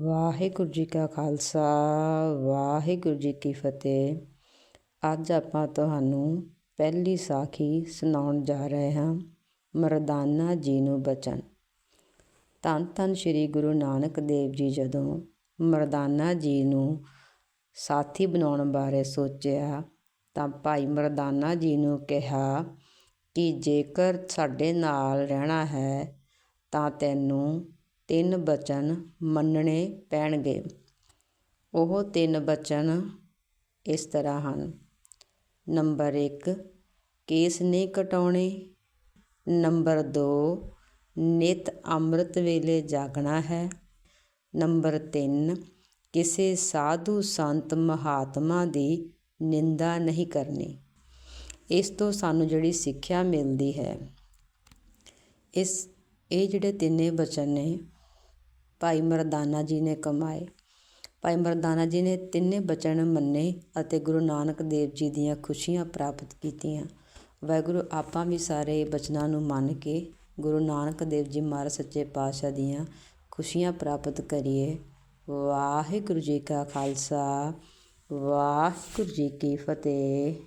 ਵਾਹਿਗੁਰੂ ਜੀ ਕਾ ਖਾਲਸਾ, ਵਾਹਿਗੁਰੂ ਜੀ ਕੀ ਫਤਿਹ। ਅੱਜ ਆਪਾਂ ਤੁਹਾਨੂੰ ਪਹਿਲੀ ਸਾਖੀ ਸੁਣਾਉਣ ਜਾ ਰਹੇ ਹਾਂ, ਮਰਦਾਨਾ ਜੀ ਨੂੰ ਬਚਨ। ਧੰਨ ਧੰਨ ਸ੍ਰੀ ਗੁਰੂ ਨਾਨਕ ਦੇਵ ਜੀ, ਜਦੋਂ ਮਰਦਾਨਾ ਜੀ ਨੂੰ ਸਾਥੀ ਬਣਾਉਣ ਬਾਰੇ ਸੋਚਿਆ, ਤਾਂ ਭਾਈ ਮਰਦਾਨਾ ਜੀ ਨੂੰ ਕਿਹਾ ਕਿ ਜੇਕਰ ਸਾਡੇ ਨਾਲ ਰਹਿਣਾ ਹੈ, ਤਾਂ ਤੈਨੂੰ ਤਿੰਨ ਬਚਨ ਮੰਨਣੇ ਪੈਣਗੇ। ਉਹ ਤਿੰਨ ਬਚਨ ਇਸ ਤਰ੍ਹਾਂ ਹਨ। ਨੰਬਰ 1 ਕੇਸ ਨਹੀਂ ਕਟਾਉਣੇ। ਨੰਬਰ 2 ਨਿਤ ਅੰਮ੍ਰਿਤ ਵੇਲੇ ਜਾਗਣਾ ਹੈ। ਨੰਬਰ 3 ਕਿਸੇ ਸਾਧੂ ਸੰਤ ਮਹਾਤਮਾ ਦੀ ਨਿੰਦਾ ਨਹੀਂ ਕਰਨੀ। ਇਸ ਤੋਂ ਸਾਨੂੰ ਜਿਹੜੀ ਸਿੱਖਿਆ ਮਿਲਦੀ ਹੈ। ਇਸ, ਇਹ ਜਿਹੜੇ ਤਿੰਨੇ ਬਚਨ ਨੇ ਭਾਈ ਮਰਦਾਨਾ ਜੀ ਨੇ ਕਮਾਏ। ਭਾਈ ਮਰਦਾਨਾ ਜੀ ਨੇ ਤਿੰਨੇ ਬਚਨ ਮੰਨੇ ਅਤੇ ਗੁਰੂ ਨਾਨਕ ਦੇਵ ਜੀ ਦੀਆਂ ਖੁਸ਼ੀਆਂ ਪ੍ਰਾਪਤ ਕੀਤੀਆਂ। ਵਾਹਿਗੁਰੂ, ਆਪਾਂ ਵੀ ਸਾਰੇ ਬਚਨਾਂ ਨੂੰ ਮੰਨ ਕੇ ਗੁਰੂ ਨਾਨਕ ਦੇਵ ਜੀ ਮਹਾਰਾਜ ਸੱਚੇ ਪਾਤਸ਼ਾਹ ਦੀਆਂ ਖੁਸ਼ੀਆਂ ਪ੍ਰਾਪਤ ਕਰੀਏ। ਵਾਹਿਗੁਰੂ ਜੀ ਕਾ ਖਾਲਸਾ, ਵਾਹਿਗੁਰੂ ਜੀ ਕੀ ਫਤਿਹ।